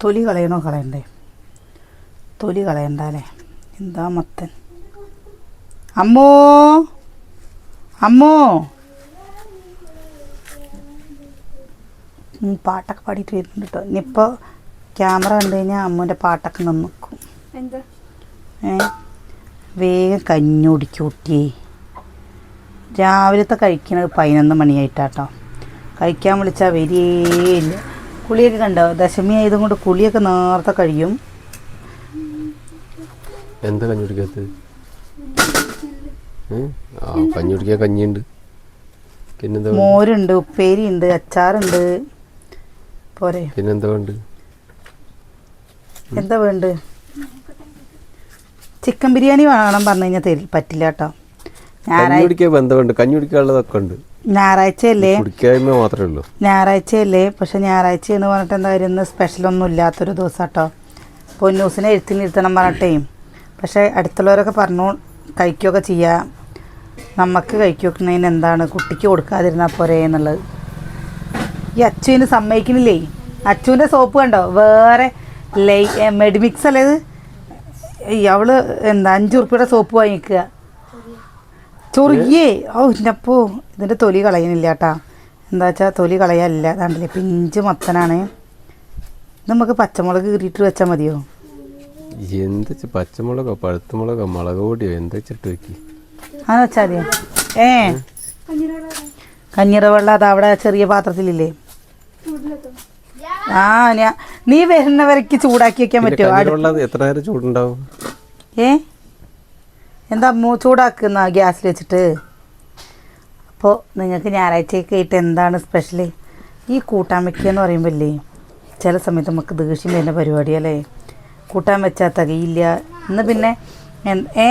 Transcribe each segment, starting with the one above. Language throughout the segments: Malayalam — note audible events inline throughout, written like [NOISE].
തൊലി കളയണോ കളയണ്ടേ? തൊലി കളയണ്ടല്ലേ എന്താ മത്തൻ? അമ്മോ? അമ്മോ? പാട്ടൊക്കെ പാടിയിട്ട് വരുന്നുണ്ട് കേട്ടോ ഇനിയിപ്പോൾ ക്യാമറ കണ്ടു കഴിഞ്ഞാൽ അമ്മൂന്റെ പാട്ടൊക്കെ നിന്ന് നിൽക്കും ഏ? വേഗം കഞ്ഞി കുടിക്കും രാവിലത്തെ കഴിക്കണത് പതിനൊന്ന് മണിയായിട്ടാട്ടോ. കഴിക്കാൻ വിളിച്ചാൽ വരികയില്ല. കുളിയൊക്കെ കണ്ടോ? ദശമി ആയതും കൊണ്ട് കുളിയൊക്കെ നേരത്തെ കഴിയും. എന്താ കഞ്ഞി കുടിക്കാത്തത്? ഏ? ആ കഞ്ഞി കുടിക്കാൻ കഞ്ഞിയുണ്ട്. പിന്നെന്താ? മോരുണ്ട് ഉപ്പേരിയുണ്ട് അച്ചാറുണ്ട്. പോരെ. പിന്നെന്താ വേണ്ട എന്താ വേണ്ട ചിക്കൻ ബിരിയാണി വേണം പറഞ്ഞു കഴിഞ്ഞാൽ പറ്റില്ല കേട്ടോ. കഞ്ഞി കുടിക്കാൻ വേണ്ട കഞ്ഞി കുടിക്കാനുള്ളതൊക്കെ ഉണ്ട്. ഞായറാഴ്ചയല്ലേ? കുടിക്കായ്മ മാത്രമേ ഉള്ളൂ. ഞായറാഴ്ചയല്ലേ? പക്ഷെ ഞായറാഴ്ച എന്ന് പറഞ്ഞിട്ട് എന്താ വരുന്ന സ്പെഷ്യൽ സ്പെഷ്യലൊന്നും ഇല്ലാത്തൊരു ദിവസം കേട്ടോ പൊന്നൂസിനെ എഴുത്തിനിരുത്തണം പറഞ്ഞിട്ടേ. പക്ഷെ അടുത്തുള്ളവരൊക്കെ പറഞ്ഞു കഴിക്കുകയൊക്കെ ചെയ്യാം. നമുക്ക് കഴിക്കി വെക്കുന്നതിന് എന്താണ്? കുട്ടിക്ക് കൊടുക്കാതിരുന്നാൽ പോരെ എന്നുള്ളത്. ഈ അച്ചുവിന് സമ്മതിക്കണില്ലേ? അച്ചുവിന്റെ സോപ്പ് കണ്ടോ? വേറെ ലൈ മെഡിമിക്സ് അല്ലേ അവൾ എന്താ അഞ്ച് ഉറുപ്പിയുടെ സോപ്പ് വാങ്ങിക്കുക. ചൊറിയേ ഓ ഇന്നപ്പോ ഇതിന്റെ തൊലി കളയുന്നില്ല കേട്ടാ എന്താ വെച്ചാൽ തൊലി കളയാനില്ല അതാണ്ടല്ലേ പിഞ്ച് മത്തനാണ്. നമുക്ക് പച്ചമുളക് കീറിയിട്ട് വെച്ചാൽ മതിയോ? എന്താ വെച്ചാ പച്ചമുളകോ പഴുത്തമുളകോ മുളക് പൊടിയോ എന്താ വെച്ചിട്ട് വെക്കി? അങ്ങനെ വെച്ചാൽ മതിയോ? ഏ. കഞ്ഞിറ വെള്ളം അത് അവിടെ ചെറിയ പാത്രത്തിലില്ലേ? ആ ഞാ നീ വരുന്നവരക്ക് ചൂടാക്കി വെക്കാൻ പറ്റുമോ എത്ര നേരം ചൂടുണ്ടാവും? ഏ? എന്താ മൂ ചൂടാക്കുന്ന ഗ്യാസിൽ വെച്ചിട്ട്? അപ്പോൾ നിങ്ങൾക്ക് ഞായറാഴ്ചയൊക്കെ ആയിട്ട് എന്താണ് സ്പെഷ്യൽ ഈ കൂട്ടാൻ വെക്കുക എന്ന് പറയുമ്പോൾ ഇല്ലേ ചില സമയത്ത് നമുക്ക് ദേഷ്യം വരുന്ന പരിപാടിയല്ലേ കൂട്ടാൻ വെച്ചാൽ തികയില്ല. ഇന്ന് പിന്നെ ഏ?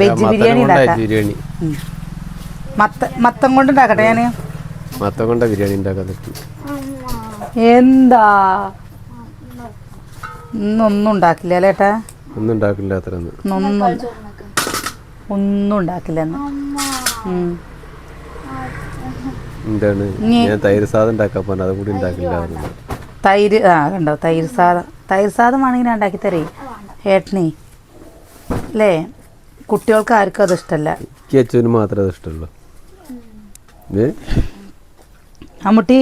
വെജ് ബിരിയാണി ബിരിയാണി. മത്ത മത്തം കൊണ്ട് ഉണ്ടാക്കട്ടെ ഞാൻ മത്തം കൊണ്ട് ബിരിയാണി ഉണ്ടാക്കാൻ എന്താ? ഇന്നൊന്നും ഉണ്ടാക്കില്ല അല്ലേ ഏട്ടാ? ഒന്നും ഉണ്ടാക്കില്ല അത്ര. ഒന്നും ഒന്നും ഒന്നും ഉണ്ടാക്കില്ല എന്താണ്? ഞാൻ തൈര് സാധനം ഉണ്ടാക്കാൻ പറഞ്ഞു അതും കൂടി ഉണ്ടാക്കില്ല തൈര് ആ കണ്ടോ? തൈര് സാധനം തൈര് ഞാൻ ഉണ്ടാക്കി തരേ ഏട്ടനെ അല്ലേ കുട്ടികൾക്ക് ആർക്കും അത് ഇഷ്ടമല്ല എനിക്ക് അച്ഛന് മാത്രമേ അത് ഇഷ്ടമുള്ളൂ. അമ്മൂട്ടി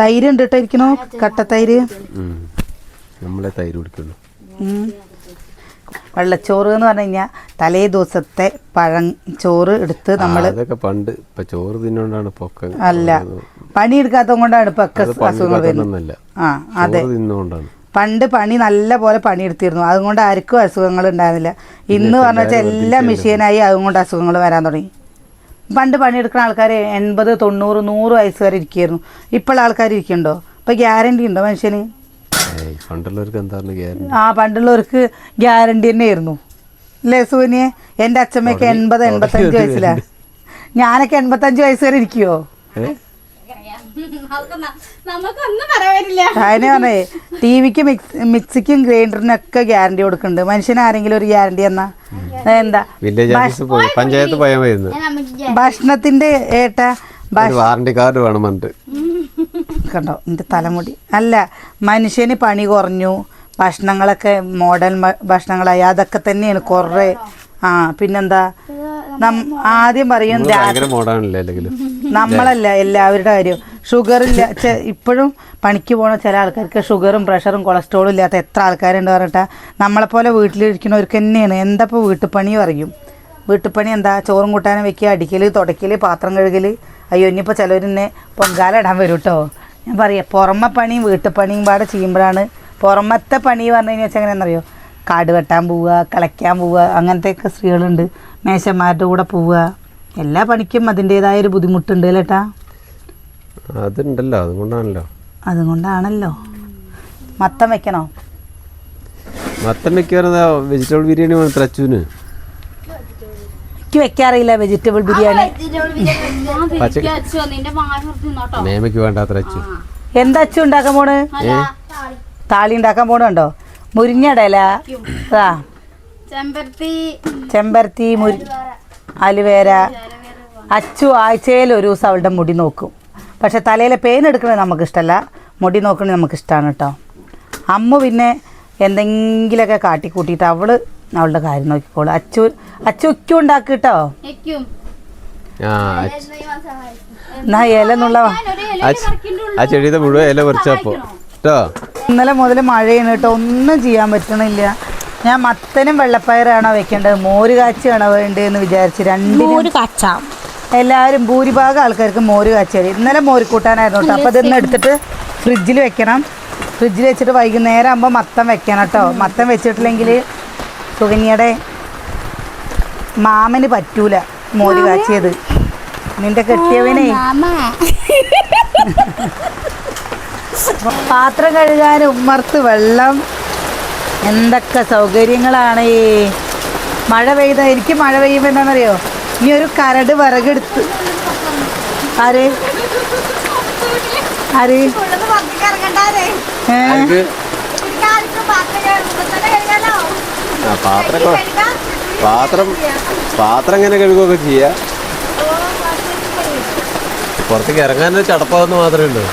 തൈര് ഉണ്ട് കേട്ടോ ഇരിക്കണോ കട്ടത്തൈര്. നമ്മളെ തൈര് കുടിക്കുള്ളൂ. വെള്ളച്ചോറ് എന്ന് പറഞ്ഞു കഴിഞ്ഞാൽ തലേ ദിവസത്തെ പഴം ചോറ് എടുത്ത് നമ്മൾ പണ്ട് ചോറ് തിന്നോണ്ടാണ് പൊക്ക അല്ല പണിയെടുക്കാത്തത് കൊണ്ടാണ് ഇപ്പൊ അത് അസുഖങ്ങൾ വരുന്നത്. ആ അതെ. പണ്ട് പണി നല്ല പോലെ പണിയെടുത്തിരുന്നു. അതുകൊണ്ട് ആർക്കും അസുഖങ്ങൾ ഉണ്ടായിരുന്നില്ല. ഇന്ന് പറഞ്ഞ വെച്ചാൽ എല്ലാം മെഷീനായി അതുകൊണ്ട് അസുഖങ്ങൾ വരാൻ തുടങ്ങി. പണ്ട് പണിയെടുക്കുന്ന ആൾക്കാർ എൺപത് തൊണ്ണൂറ് നൂറ് വയസ്സ് വരെ ഇരിക്കുമായിരുന്നു ഇപ്പോൾ ആൾക്കാർ ഇരിക്കുന്നുണ്ടോ? ഇപ്പം ഗ്യാരണ്ടി ഉണ്ടോ മനുഷ്യന്? പണ്ടുള്ളവർക്ക് എന്താണ് ഗ്യാരണ്ടി ആ പണ്ടുള്ളവർക്ക് ഗ്യാരണ്ടി തന്നെയായിരുന്നു അല്ലേ സൂനിയെ എന്റെ അച്ഛമ്മയൊക്കെ എൺപത് എൺപത്തഞ്ച് വയസ്സില. ഞാനൊക്കെ എൺപത്തഞ്ച് വയസ്സ് വരെ ഇരിക്കുവോ? അതിനെ പറഞ്ഞേ ടി വിക്ക് മിക്സിക്കും ഗ്രൈൻഡറിനൊക്കെ ഗ്യാരണ്ടി കൊടുക്കുന്നുണ്ട്. മനുഷ്യന് ആരെങ്കിലും ഒരു ഗ്യാരണ്ടി എന്നാ എന്താ വില്ലേജ് ഓഫീസിൽ പോയി പഞ്ചായത്ത് ഭക്ഷണത്തിന്റെ ഏട്ടാ വാറണ്ടി കാർഡ് വേണം പറഞ്ഞിട്ട്. കണ്ടോ? എന്റെ തലമുടി. അല്ല മനുഷ്യന് പണി കുറഞ്ഞു. ഭക്ഷണങ്ങളൊക്കെ മോഡൽ ഭക്ഷണങ്ങളായി. അതൊക്കെ തന്നെയാണ് കുറേ. ആ പിന്നെന്താ? നം ആദ്യം പറയും നമ്മളല്ല എല്ലാവരുടെ കാര്യം. ഷുഗർ ഇല്ല. ഇപ്പോഴും പണിക്ക് പോണ ചില ആൾക്കാർക്ക് ഷുഗറും പ്രഷറും കൊളസ്ട്രോളും ഇല്ലാത്ത എത്ര ആൾക്കാരുണ്ട് പറഞ്ഞിട്ടാ? നമ്മളെപ്പോലെ വീട്ടിലിരിക്കുന്നവർക്ക് തന്നെയാണ്. എന്താ ഇപ്പോൾ വീട്ടുപണി പറയും? വീട്ടുപണി എന്താ? ചോറും കൂട്ടാനും വെക്കുക അടിക്കൽ തുടയ്ക്കൽ പാത്രം കഴുകൽ അയ്യോ ഇനിയിപ്പോൾ ചിലവർ എന്നെ പൊങ്കാല ഇടാൻ വരും കേട്ടോ ഞാൻ പറയാം പുറമെ പണിയും വീട്ടുപണിയും പാടെ ചെയ്യുമ്പോഴാണ് പുറമത്തെ പണി പറഞ്ഞു കഴിഞ്ഞാൽ വെച്ചാൽ എങ്ങനെയാണെന്നറിയോ കാട് വെട്ടാൻ പോവുക കളയ്ക്കാൻ പോവുക അങ്ങനത്തെയൊക്കെ സ്ത്രീകളുണ്ട്. മേശന്മാരുടെ കൂടെ പോവുക. എല്ലാ പണിക്കും അതിന്റേതായ ഒരു ബുദ്ധിമുട്ടുണ്ട് അല്ലേട്ടാ അതുണ്ടല്ലോ അതുകൊണ്ടാണല്ലോ. അതുകൊണ്ടാണല്ലോ. മത്തം വെക്കണോ? മത്തം വെക്കാറുണ്ട് വെജിറ്റബിൾ ബിരിയാണി വേണം അച്ഛന് എനിക്ക് വെക്കാറില്ല വെജിറ്റബിൾ ബിരിയാണി. മേമയ്ക്ക് വേണ്ടാത്ര അച്ചു. എന്താ അച്ചു ഉണ്ടാക്കാൻ പോണ്? താളി. ഉണ്ടാക്കാൻ പോണുണ്ടോ മുരിങ്ങടല ആ. ചെമ്പരത്തി. ചെമ്പരത്തി മുരി അലുവേര. അച്ചു ആഴ്ചയിൽ ഒരു ദിവസം അവളുടെ മുടി നോക്കും. പക്ഷെ തലയിലെ പേൻ എടുക്കുന്നത് നമുക്ക് ഇഷ്ടമല്ല മുടി നോക്കണത് നമുക്ക് ഇഷ്ടമാണ് കേട്ടോ അമ്മ പിന്നെ എന്തെങ്കിലുമൊക്കെ കാട്ടിക്കൂട്ടിയിട്ട് അവൾ അവളുടെ കാര്യം നോക്കിക്കോളൂ. അച്ചു അച്ചു ഉക്കും ഉണ്ടാക്കി കേട്ടോ ആ എന്നാ ഇല എന്നുള്ള ഞാനൊരു ഇല ആ ചെ- ചെടിയുടെ മുഴുവൻ ഇല പറിച്ചപ്പോ കേട്ടോ ഇന്നലെ മുതൽ മഴയാണ് കേട്ടോ. ഒന്നും ചെയ്യാൻ പറ്റണില്ല. ഞാൻ മത്തനും വെള്ളപ്പയറാണോ വെക്കേണ്ടത്? മോര് കാച്ചിയാണോ വേണ്ടതെന്ന് വിചാരിച്ച് രണ്ടിനും ഒരു എല്ലാവരും ഭൂരിഭാഗം ആൾക്കാർക്ക് മോര് കാച്ചിയാൽ ഇന്നലെ മോര് കൂട്ടാനായിരുന്നു കേട്ടോ. അപ്പോൾ ഇതൊന്ന് എടുത്തിട്ട് ഫ്രിഡ്ജിൽ വെക്കണം. ഫ്രിഡ്ജിൽ വെച്ചിട്ട് വൈകുന്നേരം ആകുമ്പോൾ മത്തം വെക്കണം കേട്ടോ. മത്തം വെച്ചിട്ടില്ലെങ്കിൽ സുകന്യയുടെ മാമന് പറ്റൂല മോര് കാച്ചിയത്. നിന്റെ കെട്ടിയവനെ. [LAUGHS] പാത്രം കഴുകാൻ ഉമ്മർത്ത് വെള്ളം. എന്തൊക്കെ സൗകര്യങ്ങളാണ് ഈ മഴ പെയ്ത എനിക്ക് മഴ പെയ്യുമ്പോൾ എന്താണെന്നറിയോ? ഇനി ഒരു കരട് വിറകെടുത്ത്. ആര്? ആര്? ഏ? ആ പാത്രം പാത്രം പാത്രം ഇങ്ങനെ കഴുകുകയൊക്കെ ചെയ്യാ? പുറത്തേക്ക് ഇറങ്ങാനൊരു ചടപ്പാവെന്ന് മാത്രമേ ഉള്ളൂ.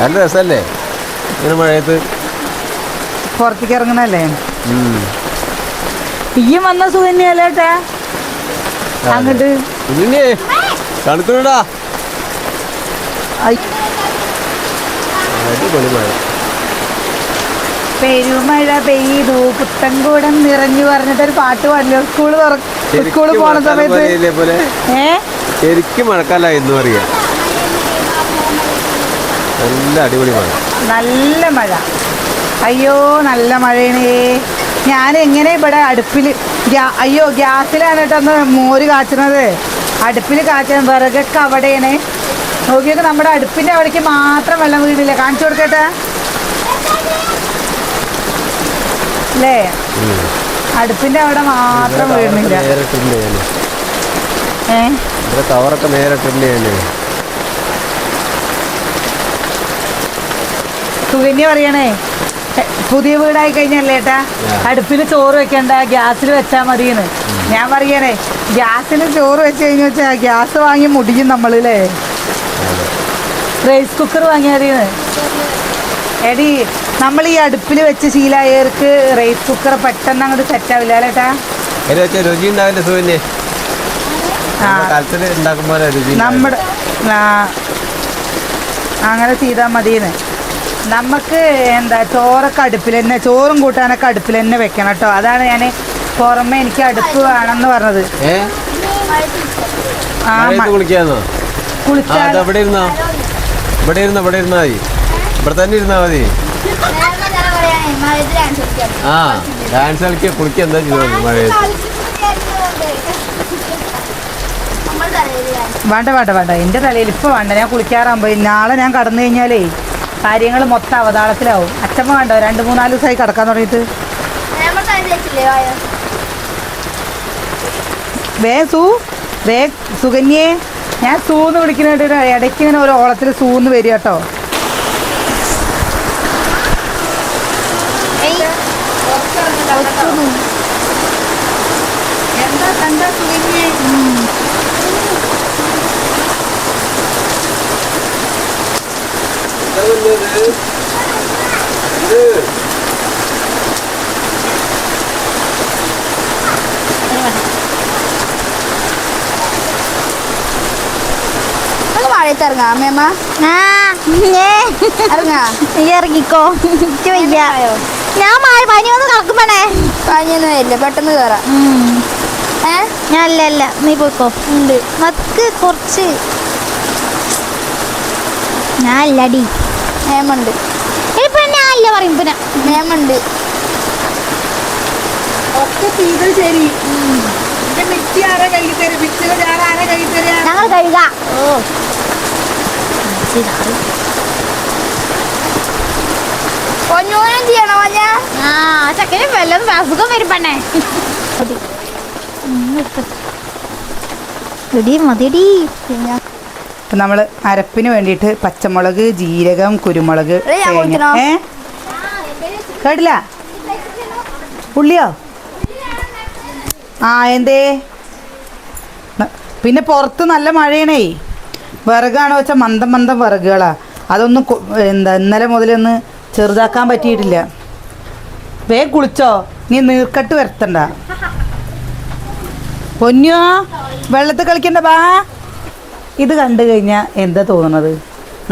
നല്ല രസമല്ലേ ഇങ്ങനെ മഴയത്ത്. പുറത്തേക്ക് ഇറങ്ങണല്ലേ. ഈയും വന്ന സുഖന്യല്ലേട്ടാ അങ്ങോട്ട്. അടിപൊളി മഴ. പെരുമഴ പെയ്തു. പുത്തൻകൂടം നിറഞ്ഞു പറഞ്ഞിട്ടൊരു പാട്ട് പാടില്ല? സ്കൂൾ സ്കൂൾ പോണ സമയത്ത്. ശരിക്കും മഴക്കാല എന്നും അറിയാം നല്ല അടിപൊളി മഴ. നല്ല മഴ. അയ്യോ നല്ല മഴയാണ്. ഞാൻ എങ്ങനെ ഇവിടെ അടുപ്പിൽ അയ്യോ ഗ്യാസിലാണ് കേട്ടോ ഒന്ന് മോര് കാച്ചുന്നത് അടുപ്പിൽ കാച്ചാൻ വിറകൊക്കെ അവിടെയാണ്. നോക്കിയൊക്കെ നമ്മുടെ അടുപ്പിന്റെ അവിടേക്ക് മാത്രം വെള്ളം വീടില്ല കാണിച്ചു കൊടുക്കട്ടെ അല്ലേ അടുപ്പിന്റെ അവിടെ മാത്രം വീഴുന്നില്ല കവറൊക്കെ ഞാൻ സുകന്യ പറയണേ പുതിയ വീടായി കഴിഞ്ഞല്ലേ ഏട്ടാ? അടുപ്പിൽ ചോറ് വെക്കണ്ട ഗ്യാസിൽ വെച്ചാൽ മതിയെന്ന്. ഞാൻ പറയണേ ഗ്യാസിൽ ചോറ് വെച്ച് കഴിഞ്ഞ വെച്ചാൽ ഗ്യാസ് വാങ്ങി മുടിയും നമ്മളല്ലേ. റൈസ് കുക്കർ വാങ്ങിയാൽ മതിയെന്ന്. എടി നമ്മൾ ഈ അടുപ്പിൽ വെച്ച് ശീലായവർക്ക് റൈസ് കുക്കർ പെട്ടെന്ന് അങ്ങോട്ട് സെറ്റ് ആവില്ല അല്ലേട്ടാ രുചി ഉണ്ടാവില്ല രുചി നമ്മുടെ അങ്ങനെ ചെയ്താൽ മതിയെന്ന്. നമുക്ക് എന്താ ചോറൊക്കെ അടുപ്പിൽ തന്നെ ചോറും കൂട്ടാനൊക്കെ അടുപ്പിൽ തന്നെ വെക്കണം കേട്ടോ. അതാണ് ഞാൻ പുറമെ എനിക്ക് അടുപ്പ് വേണമെന്ന് പറഞ്ഞത്. ആ അത് അവിടെ ഇരുന്നോ? ഇവിടെ ഇരുന്നോ ഇവിടെ ഇരുന്നാ മതി. ഇവിടെ തന്നെ ഇരുന്നാ മതി. ആ ഡാൻസ് കളിക്ക കുളിക്കുക എന്താ ചെയ്തോളൂ മഴയത്ത്? വേണ്ട വേണ്ട വേണ്ട. എന്റെ തലയിൽ ഇപ്പൊ വേണ്ട. ഞാൻ കുളിക്കാറാകുമ്പോ നാളെ ഞാൻ കടന്നു കഴിഞ്ഞാലേ കാര്യങ്ങൾ മൊത്തം അവതാളത്തിലാവും. അച്ഛമ്മ വേണ്ട രണ്ട് മൂന്നാൽ ദിവസമായി കിടക്കാൻ തുടങ്ങിയിട്ട്. വേ സൂ. വേ സുകന്യേ. ഞാൻ സൂന്ന് വിളിക്കുന്ന ഇടയ്ക്ക് ഇങ്ങനെ ഒരു ഓളത്തിൽ സൂന്ന് വരിക കേട്ടോ. എന്താ കണ്ട സുകന്യേ മഴയത്ത് ഇറങ്ങാം അമ്മയമ്മ ആ ഏ ഇറങ്ങാ നീ ഇറങ്ങിക്കോ എനിക്ക് വയ്യ ഞാൻ മായ പനി വന്ന് കളക്കുമ്പണേ പനിയൊന്നും വരില്ല പെട്ടെന്ന് കയറാം ഏ? ഞാൻ അല്ല അല്ല നീ പോയിക്കോ. ഉണ്ട്. നമുക്ക് കുറച്ച് ഞാൻ അല്ലടി നിയമുണ്ട് ഇപ്പൊ ഞാൻ അല്ല പറയും പിന്നെ. നിയമുണ്ട് ഒക്കെ ചെയ്ത് ശരി മിക്സി ആരാ കയ്യിൽ തരും? ആരാ കയ്യിൽ തരാ? ഞങ്ങൾ കഴുകാം. ഓ. പൊന്നൂനം ചെയ്യണോ മഞ്ഞ? ആ ചക്കന് വല്ലതും അസുഖം വരും പെണ്ണേ പിന്നെ? ഇപ്പം നമ്മൾ അരപ്പിന് വേണ്ടിയിട്ട് പച്ചമുളക് ജീരകം കുരുമുളക് തേങ്ങ. ഏ? കേട്ടില്ല? ഉള്ളിയോ? ആ എന്തേ? പിന്നെ പുറത്ത് നല്ല മഴയണേ. വിറകാണോ വെച്ചാൽ മന്ദം മന്ദം വിറകുകളാ. അതൊന്നും എന്താ ഇന്നലെ മുതലൊന്ന് ചെറുതാക്കാൻ പറ്റിയിട്ടില്ല. വേഗം കുളിച്ചോ. നീ നീർക്കെട്ട് വരുത്തണ്ട. പൊന്നോ വെള്ളത്തിൽ കളിക്കണ്ട ബാ. ഇത് കണ്ടു കഴിഞ്ഞാൽ എന്താ തോന്നുന്നത്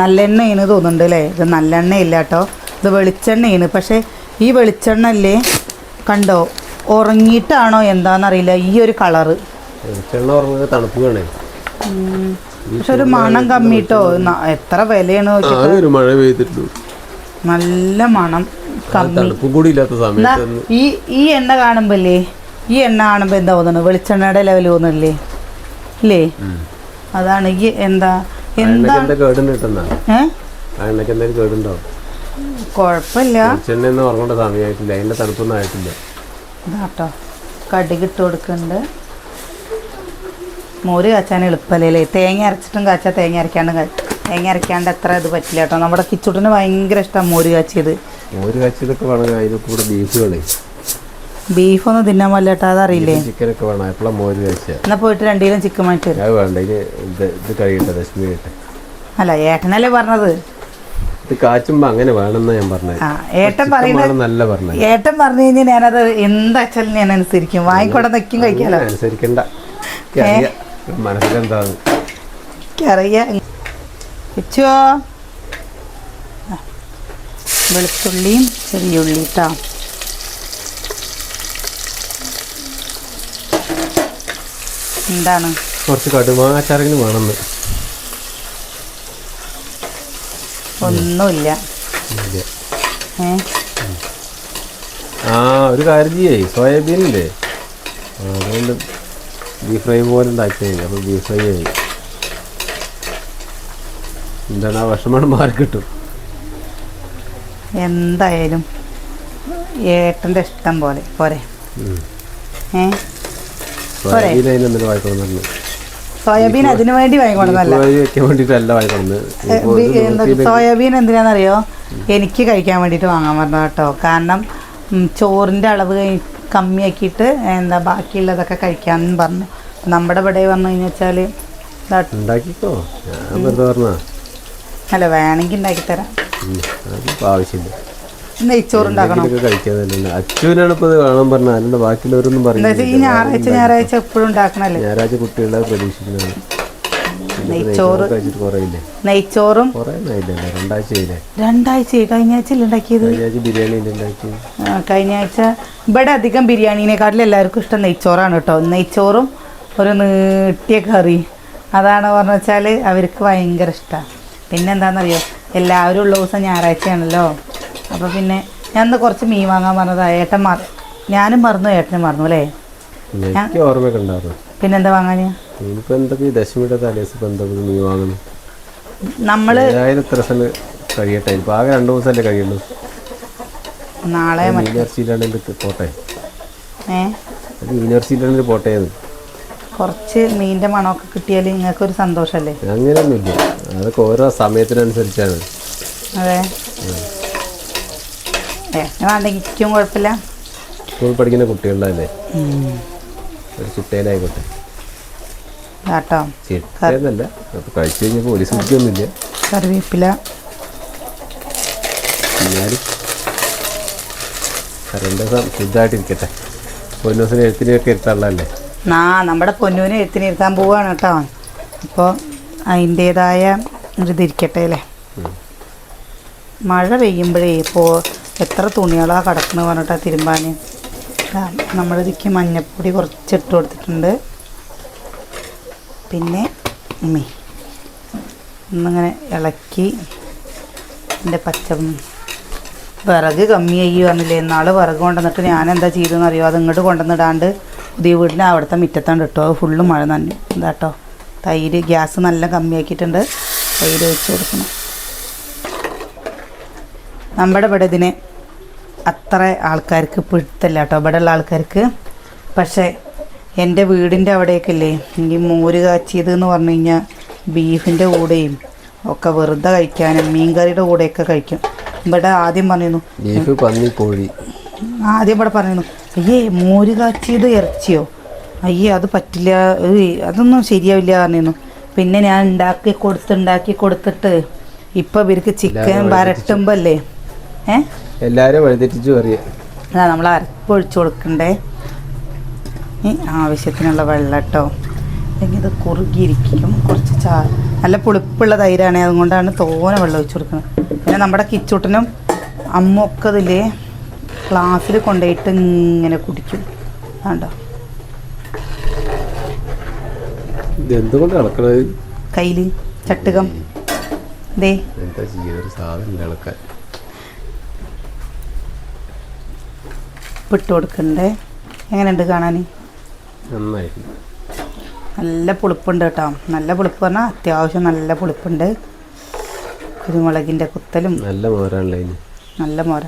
നല്ലെണ്ണയാണ് തോന്നുന്നുണ്ട് അല്ലേ? ഇത് നല്ലെണ്ണ ഇല്ല കേട്ടോ. ഇത് വെളിച്ചെണ്ണയാണ്. പക്ഷേ ഈ വെളിച്ചെണ്ണ അല്ലേ? കണ്ടോ ഉറങ്ങിയിട്ടാണോ എന്താണെന്നറിയില്ല ഈ ഒരു കളറ്. പക്ഷെ ഒരു മണം കമ്മിട്ടോ? എത്ര വിലയാണ് മഴ പെയ്തിട്ടുള്ളൂ നല്ല മണം തണുപ്പും കൂടി ഇല്ലാത്ത എന്നാ സമയത്ത് ഈ ഈ എണ്ണ കാണുമ്പല്ലേ ഈ എണ്ണ കാണുമ്പോൾ എന്താ തോന്നുന്നത് വെളിച്ചെണ്ണയുടെ ലെവൽ തോന്നില്ലേ ഇല്ലേ? അതാണ് ഈ എന്താ കുഴപ്പമില്ല ഇതാട്ടോ. കൊടുക്കുന്നുണ്ട്. മോര് കാച്ചാൻ എളുപ്പമല്ലേ തേങ്ങ അരച്ചിട്ടും കാച്ചാ തേങ്ങ അരക്കാണ്ട് കാ- തേങ്ങ അരക്കാണ്ട് അത്ര ഇത് പറ്റില്ല കേട്ടോ. നമ്മുടെ കിച്ചുട്ടിന് ഭയങ്കര ഇഷ്ടം മോര് കാച്ചിയത്. മോര് കാച്ചിയതൊക്കെ വേണം അതിന് കൂടെ ബീഫ് വേണേ. ബീഫൊന്നും തിന്നാൻ പറ്റില്ല കേട്ടോ അതറിയില്ലേ? ചിക്കനൊക്കെ വേണം. എപ്പോഴും മോര് കാച്ചിയ എന്നാ പോയിട്ട് രണ്ടിലും ചിക്കൻ വാങ്ങിച്ചു അത് വേണ്ട ഇത് ഇത് കഴിയട്ടെ ദശമി കഴിയട്ടെ. അല്ല ഏട്ടനല്ലേ പറഞ്ഞത്? ഇത് കാച്ചുമ്പോ അങ്ങനെ വേണമെന്നാ ഞാൻ പറഞ്ഞത്. ഏട്ടൻ പറയുന്നത് ഏട്ടൻ പറഞ്ഞു കഴിഞ്ഞാൽ ഞാനത് എന്താച്ചാലും ഞാൻ അനുസരിക്കും. വാങ്ങിക്കൂടെ നിൽക്കും കഴിക്കാലോ. അനുസരിക്കണ്ട. മനസ്സിലെന്താണ് എനിക്കറിയാം. വെച്ചോ. വെളുത്തുള്ളിയും ചെറിയ ഉള്ളി കേട്ടോ എന്താണ്? കുറച്ച് കടുമാച്ചാരെങ്കിലും വേണമെന്ന്. ഒന്നുമില്ല. ആ ഒരു കാര്യം ചെയ്യേ. സോയാബീൻ ഇല്ലേ അതുകൊണ്ട് ബീഫ് ഫ്രൈ പോലെ ഉണ്ടാക്കിയത് അപ്പോൾ ബീഫ് ഫ്രൈ ആയി. എന്താണ് ആ വിഷമാണ് മാറി കിട്ടും. എന്തായാലും ഏട്ടന്റെ ഇഷ്ടം പോലെ പോരെ. സോയാബീൻ അതിന് വേണ്ടി എന്താ സോയാബീൻ എന്തിനാണെന്നറിയോ എനിക്ക് കഴിക്കാൻ വേണ്ടിയിട്ട് വാങ്ങാൻ പറഞ്ഞു കേട്ടോ. കാരണം ചോറിന്റെ ചോറിന്റെ അളവ് കമ്മിയാക്കിയിട്ട് എന്താ ബാക്കിയുള്ളതൊക്കെ കഴിക്കാമെന്ന് പറഞ്ഞു. നമ്മുടെ ഇവിടെ പറഞ്ഞു കഴിഞ്ഞാൽ വെച്ചാൽ ഉണ്ടാക്കിക്കോ ഞാൻ വെറുതെ പറഞ്ഞാ അല്ല വേണമെങ്കിൽ ഉണ്ടാക്കി തരാം. ആവശ്യമില്ല. അച്ഛനാണ് വേണം അല്ലാണ്ട് ബാക്കിയുള്ളവരൊന്നും ഈ ഞായറാഴ്ച ഞായറാഴ്ച എപ്പോഴും ഉണ്ടാക്കണല്ലേ? ഞായറാഴ്ച കുട്ടികളെ പ്രതീക്ഷിക്കുന്നതാണ്. നെയ്ച്ചോറ് കഴിച്ചിട്ട് കുറേ ഇല്ലേ നെയ്ച്ചോറും കുറേ രണ്ടാഴ്ച കഴിഞ്ഞ ആഴ്ച ഉണ്ടാക്കിയത്? ബിരിയാണി അല്ലേ ആ, കഴിഞ്ഞ ആഴ്ച. ഇവിടെ അധികം ബിരിയാണീനെക്കാട്ടിലും എല്ലാവർക്കും ഇഷ്ടം നെയ്ച്ചോറാണ് കേട്ടോ. നെയ്ച്ചോറും ഒരു നീട്ടിയ കറി. അതാണ് പറഞ്ഞു വെച്ചാൽ അവർക്ക് ഭയങ്കര ഇഷ്ടമാണ് പിന്നെ എന്താണെന്നറിയോ എല്ലാവരും ഉള്ള ദിവസം ഞായറാഴ്ചയാണല്ലോ. അപ്പോൾ പിന്നെ ഞാൻ ഇന്ന് കുറച്ച് മീൻ വാങ്ങാൻ പറഞ്ഞതാ. ഏട്ടൻ മറ ഞാനും മറന്നു ഏട്ടനും മറന്നു അല്ലേ? ഓർമ്മയൊക്കെ ഉണ്ടായിരുന്നു. പിന്നെന്താ വാങ്ങാൻ നമ്മൾ ദശമിയുടെ എന്താ നീ വാങ്ങുന്നു? ഇത്ര സ്ഥലം കഴിയട്ടെ? ഇപ്പൊ ആകെ രണ്ട് ദിവസമല്ലേ കഴിയുള്ളൂ. നാളെ പോട്ടെ. മീനർച്ചിയിലാണെങ്കിൽ പോട്ടെ കുറച്ച് മീനിന്റെ മണമൊക്കെ കിട്ടിയാൽ നിങ്ങൾക്ക് ഒരു സന്തോഷമല്ലേ അങ്ങനെയൊന്നുമില്ല. അതൊക്കെ ഓരോ സമയത്തിനനുസരിച്ചാണ്. അതെ. കുഴപ്പമില്ല. സ്കൂളിൽ പഠിക്കുന്ന കുട്ടികളുടെ ഒരു ചിട്ടയിലായിക്കോട്ടെ. കേട്ടോ ചിട്ടയെന്നല്ല അപ്പോൾ കഴിച്ചു കഴിഞ്ഞാൽ പോലീസ് കറിവേപ്പില. എന്നാലും എഴുത്തിനൊക്കെ ഇരുത്താനുള്ളതല്ലേ? നമ്മുടെ പൊന്നൂനെ എഴുത്തിനിരുത്താൻ പോവാണ് കേട്ടോ. അപ്പോൾ അതിന്റേതായ ഒരിതിരിക്കട്ടെ അല്ലേ? മഴ പെയ്യുമ്പോഴേ ഇപ്പോൾ എത്ര തുണികളാണ് കിടക്കുന്നത് പറഞ്ഞിട്ടാണ് തിരുമ്പാൻ നമ്മളിതിക്ക് മഞ്ഞപ്പൊടി കുറച്ച് ഇട്ട് കൊടുത്തിട്ടുണ്ട്. പിന്നെ ഉമ്മി ഒന്നിങ്ങനെ ഇളക്കി എന്റെ പച്ച വിറക് കമ്മിയായി പറഞ്ഞില്ലേ? എന്നാൾ വിറക് കൊണ്ടുവന്നിട്ട് ഞാൻ എന്താ ചെയ്തതെന്ന് അറിയോ അത് ഇങ്ങോട്ട് കൊണ്ടുവന്നിടാണ്ട് പുതിയ വീടിന്റെ അവിടുത്തെ മുറ്റത്താണ് ഇട്ടോ. ഫുള്ള് മഴ നനഞ്ഞു. എന്താട്ടോ തൈര് ഗ്യാസ് നല്ല കമ്മിയാക്കിയിട്ടുണ്ട്. തൈര് വെച്ച് കൊടുക്കണം. നമ്മുടെ ഇവിടെ ഇതിന് അത്ര ആൾക്കാർക്ക് പിടുത്തല്ല കേട്ടോ. ഇവിടെ ഉള്ള ആൾക്കാർക്ക്. പക്ഷേ എന്റെ വീടിന്റെ അവിടെയൊക്കെ ഇല്ലേ? ഈ മോര് കാച്ചിയത് എന്ന് പറഞ്ഞു കഴിഞ്ഞാൽ ബീഫിന്റെ കൂടെയും ഒക്കെ വെറുതെ കഴിക്കാനും മീൻകറിയുടെ കൂടെയൊക്കെ കഴിക്കും. ഇവിടെ ആദ്യം പറഞ്ഞിരുന്നു ബീഫ് പന്നി കോഴി. ആദ്യം ഇവിടെ പറയുന്നു അയ്യേ മോര് കാച്ചിയത് ഇറച്ചിയോ? അയ്യേ അത് പറ്റില്ല. ഏയ് അതൊന്നും ശരിയാവില്ല പറഞ്ഞിരുന്നു. പിന്നെ ഞാൻ ഉണ്ടാക്കി കൊടുത്ത് ഉണ്ടാക്കി കൊടുത്തിട്ട് ഇപ്പൊ ഇവർക്ക് ചിക്കൻ വരട്ടുമ്പോ അല്ലേ എല്ലാരും എല്ലാവരും വഴിതെറ്റിച്ചു അറിയാം അതാ നമ്മൾ അരപ്പ് ഒഴിച്ചു കൊടുക്കണ്ടേ? ഈ ആവശ്യത്തിനുള്ള വെള്ളം കേട്ടോ. അല്ലെങ്കിൽ ഇത് കുറുകിയിരിക്കും. കുറച്ച് ചാ നല്ല പുളിപ്പുള്ള തൈരാണ് അതുകൊണ്ടാണ് തോനെ വെള്ളം ഒഴിച്ചു കൊടുക്കുന്നത്. പിന്നെ നമ്മുടെ കിച്ചൂട്ടനും അമ്മൊക്കെ ഇതില്ലേ ക്ലാസ്സിൽ കൊണ്ടുപോയിട്ട് ഇങ്ങനെ കുടിക്കും. വേണ്ടോ ഇത് എന്തുകൊണ്ട് നടക്കണത്? കയ്യിൽ ചട്ടുകം. ദേ. എന്താ ചെയ്യുക ഒരു സാധനം ഇളക്കാൻ ഇട്ട് കൊടുക്കണ്ടേ? എങ്ങനെയുണ്ട് കാണാൻ നന്നായിരുന്നു നല്ല പുളിപ്പുണ്ട് കേട്ടോ. നല്ല പുളിപ്പ് പറഞ്ഞാൽ അത്യാവശ്യം നല്ല പുളിപ്പുണ്ട്. കുരുമുളകിന്റെ കുത്തലും. നല്ല മോരാണല്ലേ നല്ല മോര.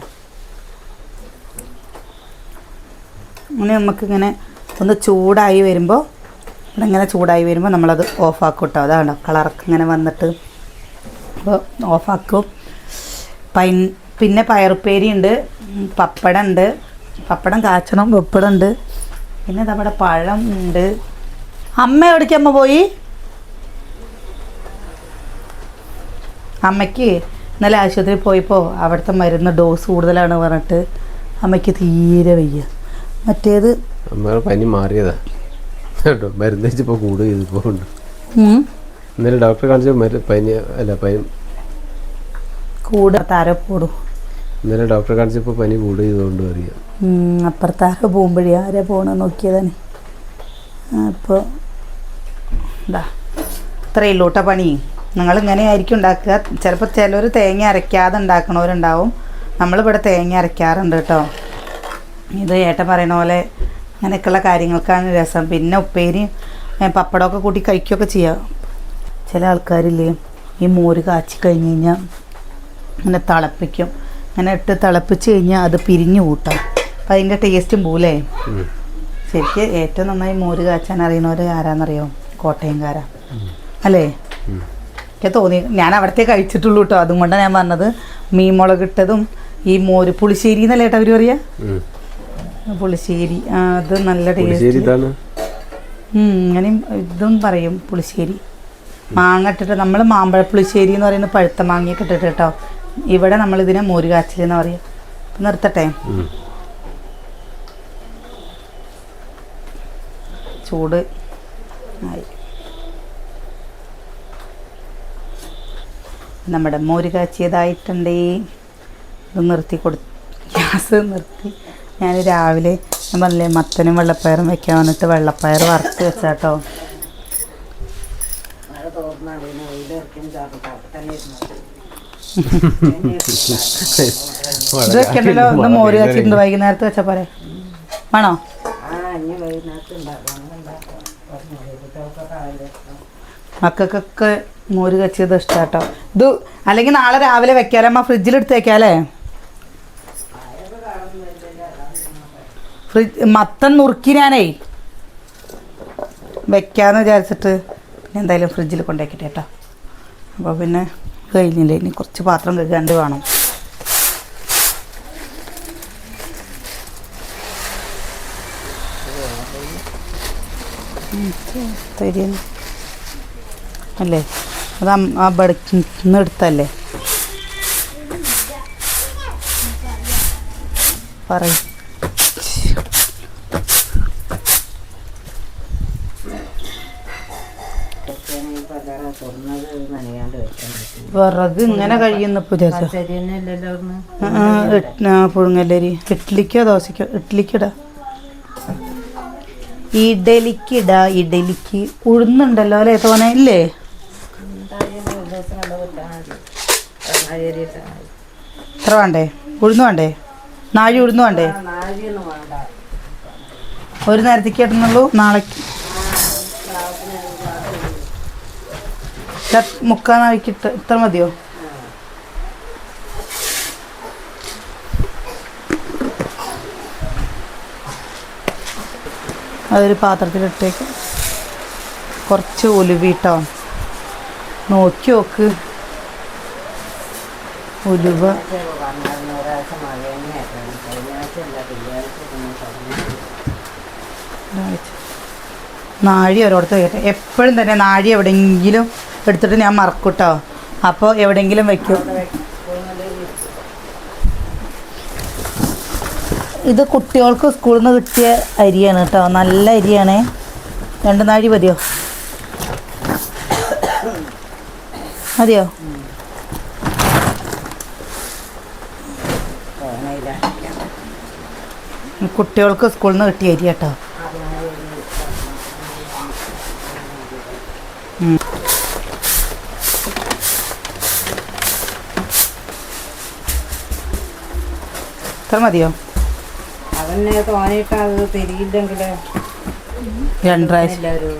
അങ്ങനെ നമുക്കിങ്ങനെ ഒന്ന് ചൂടായി വരുമ്പോൾ ഇങ്ങനെ ചൂടായി വരുമ്പോൾ നമ്മളത് ഓഫാക്കും കേട്ടോ അതാണ്? കളറൊക്കെ ഇങ്ങനെ വന്നിട്ട്. അപ്പോൾ ഓഫാക്കും. പൈൻ പിന്നെ പയറുപ്പേരി ഉണ്ട് പപ്പടം ഉണ്ട് പപ്പടം കാച്ചണം പപ്പടം ഉണ്ട് പിന്നെ നമ്മുടെ പഴം ഉണ്ട് അമ്മ എവിടേക്ക് അമ്മ പോയി? അമ്മയ്ക്ക് ഇന്നലെ ആശുപത്രിയിൽ പോയപ്പോൾ അവിടുത്തെ മരുന്ന് ഡോസ് കൂടുതലാണ് പറഞ്ഞിട്ട് അമ്മയ്ക്ക് തീരെ വയ്യ. മറ്റേത്? പനി മാറിയതാ. കേട്ടോ മരുന്ന് വെച്ചപ്പോൾ കൂടുക ചെയ്തപ്പോൾ ഉണ്ട്. ഇന്നലെ ഡോക്ടറെ കാണിച്ച പനി അല്ല പനി. കൂടെ. ഇന്നലെ ഡോക്ടറെ കാണിച്ചപ്പോൾ പനി കൂടുക ചെയ്തുകൊണ്ട് അറിയാം അപ്പുറത്ത് ആരോ പോകുമ്പോഴേ ആരാ പോകണം നോക്കിയതാണ്. അപ്പോൾ എന്താ ഇത്രയേ ഉള്ളൂ കേട്ടോ പണി. നിങ്ങൾ ഇങ്ങനെ ആയിരിക്കും ഉണ്ടാക്കുക. ചിലപ്പോൾ ചിലർ തേങ്ങ അരയ്ക്കാതെ ഉണ്ടാക്കണവരുണ്ടാവും. നമ്മളിവിടെ തേങ്ങ അരയ്ക്കാറുണ്ട് കേട്ടോ ഇത് ഏട്ടൻ പറയണ പോലെ അങ്ങനെയൊക്കെയുള്ള കാര്യങ്ങൾക്കാണ് രസം. പിന്നെ ഉപ്പേരിയും പപ്പടമൊക്കെ കൂട്ടി കഴിക്കുകയൊക്കെ ചെയ്യാം. ചില ആൾക്കാരില്ലേ ഈ മോര് കാച്ചി കഴിഞ്ഞ് കഴിഞ്ഞാൽ അങ്ങനെ തിളപ്പിക്കും. അങ്ങനെ ഇട്ട് തിളപ്പിച്ച് കഴിഞ്ഞാൽ അത് പിരിഞ്ഞു കൂട്ടാം. അപ്പം അതിന്റെ ടേസ്റ്റും പോലേ ശരിക്ക് ഏറ്റവും നന്നായി മോര് കാച്ചാൻ അറിയുന്നവർ ആരാന്നറിയോ? കോട്ടയംകാരാ. അല്ലേ. എനിക്ക് തോന്നി ഞാൻ അവിടത്തെ കഴിച്ചിട്ടുള്ളൂ കേട്ടോ അതുകൊണ്ടാണ് ഞാൻ പറഞ്ഞത്. മീൻ മുളകിട്ടതും ഈ മോര് പുളിശ്ശേരി എന്നല്ലേ ഏട്ടാ അവർ പറയാ. പുളിശ്ശേരി. അത് നല്ല ടേസ്റ്റ് അങ്ങനെയും ഇതും പറയും പുളിശ്ശേരി. മാങ്ങ ഇട്ടിട്ട് നമ്മൾ മാമ്പഴ പുളിശ്ശേരി എന്ന് പറയുന്നത് പഴുത്ത മാങ്ങയൊക്കെ ഇട്ടിട്ട് കേട്ടോ. ഇവിടെ നമ്മളിതിനെ മോര് കാച്ചിൽ എന്ന് പറയാം. നിർത്തട്ടെ. ചൂട്. ആയി. നമ്മുടെ മോര് കാച്ചിയതായിട്ടുണ്ടേ ഇത് നിർത്തി കൊടു ഗ്യാസ് നിർത്തി. ഞാൻ രാവിലെ ഞാൻ പറഞ്ഞില്ലേ മത്തനും വെള്ളപ്പയറും വെക്കാൻ വന്നിട്ട് വെള്ളപ്പയർ വറുത്ത് വെച്ചാട്ടോ. ഇത് വെക്കണ്ടല്ലോ ഒന്ന് മോര് കാച്ചിട്ടുണ്ട് വൈകുന്നേരത്ത് വെച്ചാൽ പോരെ. വേണോ? മക്കൾക്കൊക്കെ മോര് കച്ചിയത് ഇഷ്ടാട്ടോ. ഇത് അല്ലെങ്കിൽ നാളെ രാവിലെ വെക്കാലമ്മ ഫ്രിഡ്ജിലെടുത്ത് വെക്കാല്ലേ ഫ്രിഡ്ജ് മത്തൻ നുറുക്കി ഞാനേ വെക്കാന്ന് വിചാരിച്ചിട്ട് പിന്നെ എന്തായാലും ഫ്രിഡ്ജിൽ കൊണ്ടുവയ്ക്കട്ടെ കേട്ടോ. അപ്പോൾ പിന്നെ കഴിഞ്ഞില്ലേ? ഇനി കുറച്ച് പാത്രം കഴുകാണ്ട് വേണം. അല്ലേ? അത് ആ ബടക്കിന്ന് എടുത്തല്ലേ? പറയും. വിറക് ഇങ്ങനെ കഴിയുന്ന പുഴുങ്ങല്ലരി ഇഡ്ലിക്കോ ദോശക്കോ? ഇഡ്ലിക്കട. ഇഡലിക്കിടാ ഇഡലിക്ക്. ഉഴുന്നുണ്ടല്ലോ അല്ലേ തോനെ? ഇല്ലേ? എത്ര വേണ്ടേ? ഉഴുന്ന് വേണ്ടേ? നാഴി ഉഴുന്ന് വേണ്ടേ. ഒരു നേരത്തേക്ക് ഇടുന്നുള്ളൂ. നാളേക്ക്. മുക്കാൽ നാഴിക്ക് ഇത്ര മതിയോ? അതൊരു പാത്രത്തിലിട്ടേക്ക്. കുറച്ച് ഉലുവിട്ടോ. നോക്കി നോക്ക്. ഉലുവ. നാഴി ഒരിടത്ത് കയറ്റം എപ്പോഴും തന്നെ നാഴി എവിടെയെങ്കിലും എടുത്തിട്ട് ഞാൻ മറക്കും കേട്ടോ അപ്പോൾ എവിടെയെങ്കിലും വെക്കും. ഇത് കുട്ടികൾക്ക് സ്കൂളിൽ നിന്ന് കിട്ടിയ അരിയാണ് കേട്ടോ. നല്ല അരിയാണ്. രണ്ട് നാഴി മതിയോ? മതിയോ? കുട്ടികൾക്ക് സ്കൂളിൽ നിന്ന് കിട്ടിയ അരി കേട്ടോ ഇത്ര മതിയോ? തോന്നിയിട്ട് അത് തിരിയില്ലെങ്കിൽ രണ്ട് പ്രാവശ്യം. എല്ലാവരും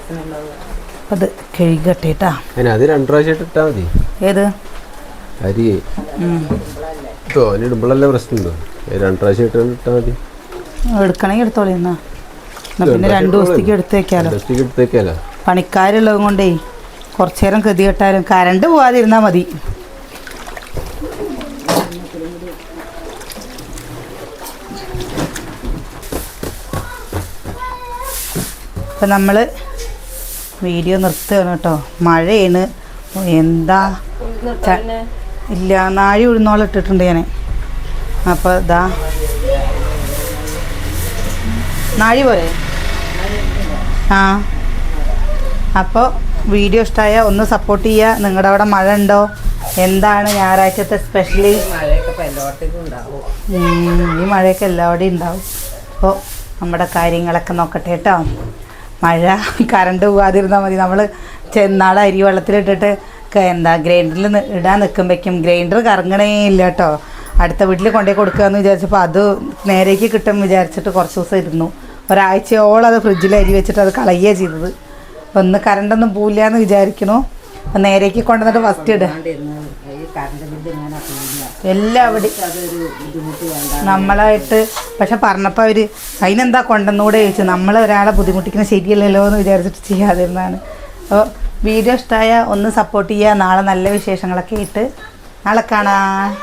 അത് കഴുകട്ടെ കേട്ടാ അത് രണ്ട് മതി. ഏത്? അരി. ഉം. തോനെ ഇടുമ്പോഴല്ലേ പ്രശ്നമുണ്ടോ രണ്ട് പ്രാവശ്യമായിട്ട് ഇട്ടാൽ മതി. എടുക്കണമെങ്കിൽ എടുത്തോളി എന്നാ. എന്നാ പിന്നെ രണ്ട് ദിവസത്തേക്ക് എടുത്ത് വെക്കാലോ. ഡസ്റ്റിക്ക് എടുത്തേക്കല്ല പണിക്കാരുള്ളത് കൊണ്ടേ കുറച്ചു നേരം ഗതി കെട്ടാലും കരണ്ട് പോവാതിരുന്നാൽ മതി. ഇപ്പം നമ്മൾ വീഡിയോ നിർത്തുകയാണ് കേട്ടോ. മഴയാണ്. എന്താ? ഇല്ല നാഴി ഉഴുന്നോളം ഇട്ടിട്ടുണ്ട് ഞാൻ അപ്പോൾ ഇതാ നാഴി പോരെ? ആ. അപ്പോൾ വീഡിയോ ഇഷ്ടമായ ഒന്ന് സപ്പോർട്ട് ചെയ്യുക നിങ്ങളുടെ അവിടെ മഴ ഉണ്ടോ? എന്താണ് ഞായറാഴ്ചത്തെ സ്പെഷ്യലി ഈ മഴയൊക്കെ എല്ലാവിടെയും ഉണ്ടാവും. അപ്പോൾ നമ്മുടെ കാര്യങ്ങളൊക്കെ നോക്കട്ടെ കേട്ടോ. മഴ കറണ്ട് പോകാതിരുന്നാൽ മതി. നമ്മൾ ചെന്നാൾ അരി വെള്ളത്തിലിട്ടിട്ട് എന്താ ഗ്രൈൻഡറിൽ ഇടാൻ നിൽക്കുമ്പോഴേക്കും ഗ്രൈൻഡർ കറങ്ങണേ ഇല്ല കേട്ടോ അടുത്ത വീട്ടിൽ കൊണ്ടുപോയി കൊടുക്കുകയെന്ന് വിചാരിച്ചപ്പോൾ അത് നേരേക്ക് കിട്ടും വിചാരിച്ചിട്ട് കുറച്ച് ദിവസം ഇരുന്നു. ഒരാഴ്ചയോളം അത് ഫ്രിഡ്ജിൽ അരി വെച്ചിട്ട് അത് കളയുകയാണ് ചെയ്തത്. ഒന്ന് കറണ്ടൊന്നും പോവില്ല എന്ന് വിചാരിക്കണു നേരേക്ക് കൊണ്ടുവന്നിട്ട് ഫസ്റ്റ് ഇടുക എല്ലാവിടെയും നമ്മളായിട്ട് പക്ഷെ പറഞ്ഞപ്പോൾ അവർ അതിനെന്താ കൊണ്ടെന്നൂടെ ചോദിച്ചു. നമ്മൾ ഒരാളെ ബുദ്ധിമുട്ടിക്കുന്നത് ശരിയല്ലല്ലോ എന്ന് വിചാരിച്ചിട്ട് ചെയ്യാതിരുന്നതാണ്. അപ്പോൾ വീഡിയോ ഇഷ്ടമായ ഒന്ന് സപ്പോർട്ട് ചെയ്യുക നാളെ നല്ല വിശേഷങ്ങളൊക്കെ ഇട്ട് നാളെ കാണാം.